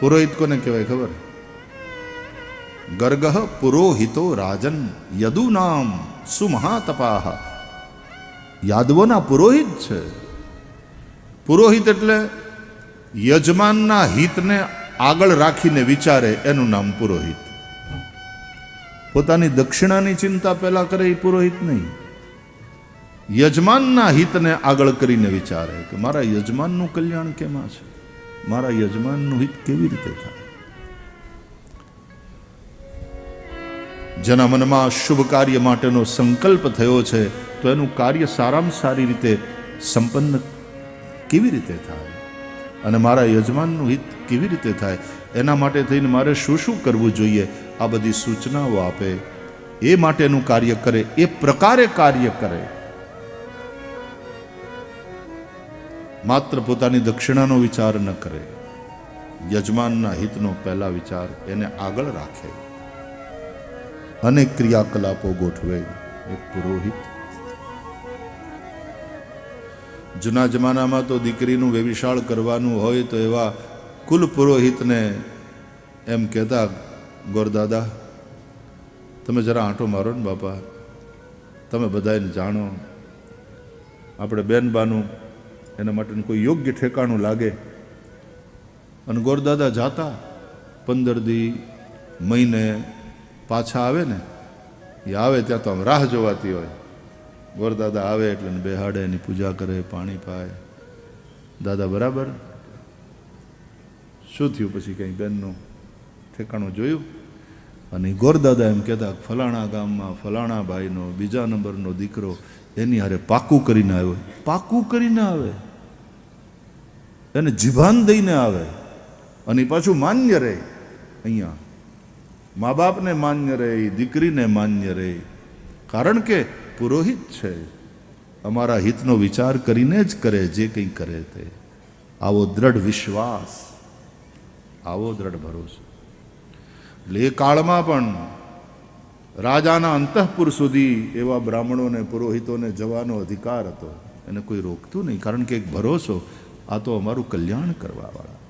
પુરોહિત કોને કહેવાય ખબર? ગર્ગહ પુરોહિતો રાજન યદુ નામ સુમહાતપાહ. યાદવોના પુરોહિત છે. પુરોહિત એટલે યજમાનના હિતને આગળ રાખીને વિચારે એનું નામ પુરોહિત. પોતાની દક્ષિણાની ચિંતા પહેલા કરે એ પુરોહિત નહીં. યજમાનના હિતને આગળ કરીને વિચારે કે મારા યજમાનનું કલ્યાણ કેમાં છે? મારા યજમાનનું હિત કેવી રીતે થાય? જેના મનમાં શુભ કાર્ય માટેનો સંકલ્પ થયો છે, તો એનું કાર્ય સારામાં સારી રીતે સંપન્ન કેવી રીતે થાય? અને મારા યજમાનનું હિત કેવી રીતે થાય? એના માટે થઈને મારે શું શું કરવું જોઈએ? આ બધી સૂચનાઓ આપે. એ માટેનું કાર્ય કરે, એ પ્રકારે કાર્ય કરે. માત્ર પોતાની દક્ષિણાનો વિચાર ન કરે. યજમાનના હિતનો પહેલા વિચાર એને આગળ રાખે. અને ક્રિયાકલાપો ગોઠવે એક પુરોહિત. જૂના જમાનામાં તો દીકરીનું વેવિશાળ કરવાનું હોય તો એવા કુલ પુરોહિતને એમ કહેતા ગોરદાદા તમે જરા આંટો મારો ને બાપા. તમે બધાને જાણો. આપણે બેનબાનું એના માટેનું કોઈ યોગ્ય ઠેકાણું લાગે. અને ગોરદાદા જાતા, પંદર દી, મહિને પાછા આવે ને, એ આવે ત્યાં તો આમ રાહ જોવાતી હોય. ગોરદાદા આવે એટલે બેહાડે, એની પૂજા કરે, પાણી પાય. દાદા બરાબર? શું થયું પછી કંઈ બેનનું ઠેકાણું જોયું? અને ગોરદાદા એમ કહેતા, ફલાણા ગામમાં ફલાણા ભાઈનો બીજા નંબરનો દીકરો એની હારે પાકું કરીને આવ્યો. પાકું કરીને આવે? એને જીભાન દઈને આવે અને પાછું માન્ય રહે અહીંયા. મા બાપને માન્ય રહે દીકરીને માન્ય રહે. કારણ કે પુરોહિત છે. અમારા હિતનો વિચાર કરીને જ કરે જે કંઈ કરે તે. આવો દ્રઢ વિશ્વાસ, આવો દ્રઢ ભરોસો. એટલે એ કાળમાં પણ રાજાના અંતઃપુર સુધી એવા બ્રાહ્મણોને, પુરોહિતોને જવાનો અધિકાર હતો. એને કોઈ રોકતું નહીં, કારણ કે એક ભરોસો આ તો અમારું કલ્યાણ કરવાવાળા.